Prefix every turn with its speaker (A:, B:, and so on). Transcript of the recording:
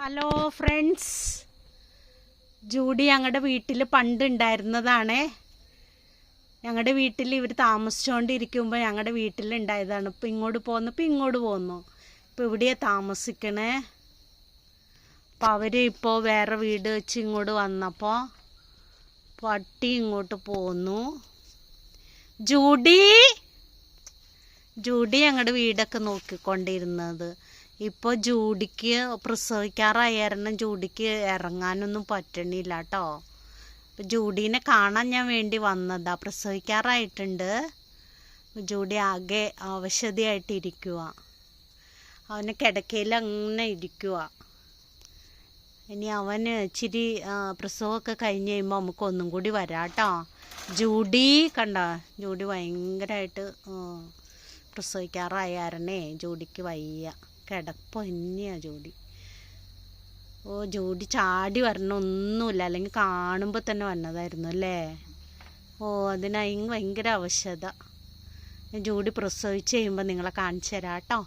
A: Hello friends Judy ഞങ്ങളുടെ വീട്ടിൽ പണ്ട് ഉണ്ടായിരുന്നതാണ് ഞങ്ങളുടെ വീട്ടിൽ ഇവർ താമസിച്ചുകൊണ്ടിരിക്കുമ്പോൾ ഞങ്ങളുടെ വീട്ടിലുണ്ടായതാണ് ഇപ്പം ഇങ്ങോട്ട് പോന്നപ്പോൾ ഇങ്ങോട്ട് പോന്നു. ഇപ്പം ഇവിടെയാണ് താമസിക്കണേ. അപ്പം അവർ ഇപ്പോൾ വേറെ വീട് വെച്ച് ഇങ്ങോട്ട് വന്നപ്പോൾ പട്ടി ഇങ്ങോട്ട് പോന്നു. ജൂഡി! ജൂഡി ഞങ്ങളുടെ വീടൊക്കെ നോക്കിക്കൊണ്ടിരുന്നത്. ഇപ്പോൾ ജൂഡിക്ക് പ്രസവിക്കാറായ ജൂഡിക്ക് ഇറങ്ങാനൊന്നും പറ്റണില്ല കേട്ടോ ജൂഡീനെ കാണാൻ ഞാൻ വേണ്ടി വന്നതാ. പ്രസവിക്കാറായിട്ടുണ്ട്. ജൂഡി ആകെ അവശതയായിട്ടിരിക്കുക അവന് കിടക്കയിൽ അങ്ങനെ ഇരിക്കുക ഇനി അവന് ഇച്ചിരി പ്രസവമൊക്കെ കഴിഞ്ഞ് കഴിയുമ്പോൾ നമുക്ക് ഒന്നും കൂടി വരാട്ടോ ജൂഡി കണ്ട? ജൂഡി ഭയങ്കരമായിട്ട് പ്രസവിക്കാറായാരണേ ജൂഡിക്ക് വയ്യ. കിടപ്പ് തന്നെയാ ജോഡി. ഓ ജോഡി ചാടി വരണ ഒന്നുമില്ല. അല്ലെങ്കിൽ കാണുമ്പോൾ തന്നെ വന്നതായിരുന്നു അല്ലേ? ഓ അതിനായി ഭയങ്കര ആവശ്യത ജോഡി പ്രസവിച്ച് കഴിയുമ്പോൾ നിങ്ങളെ കാണിച്ചു തരാം കേട്ടോ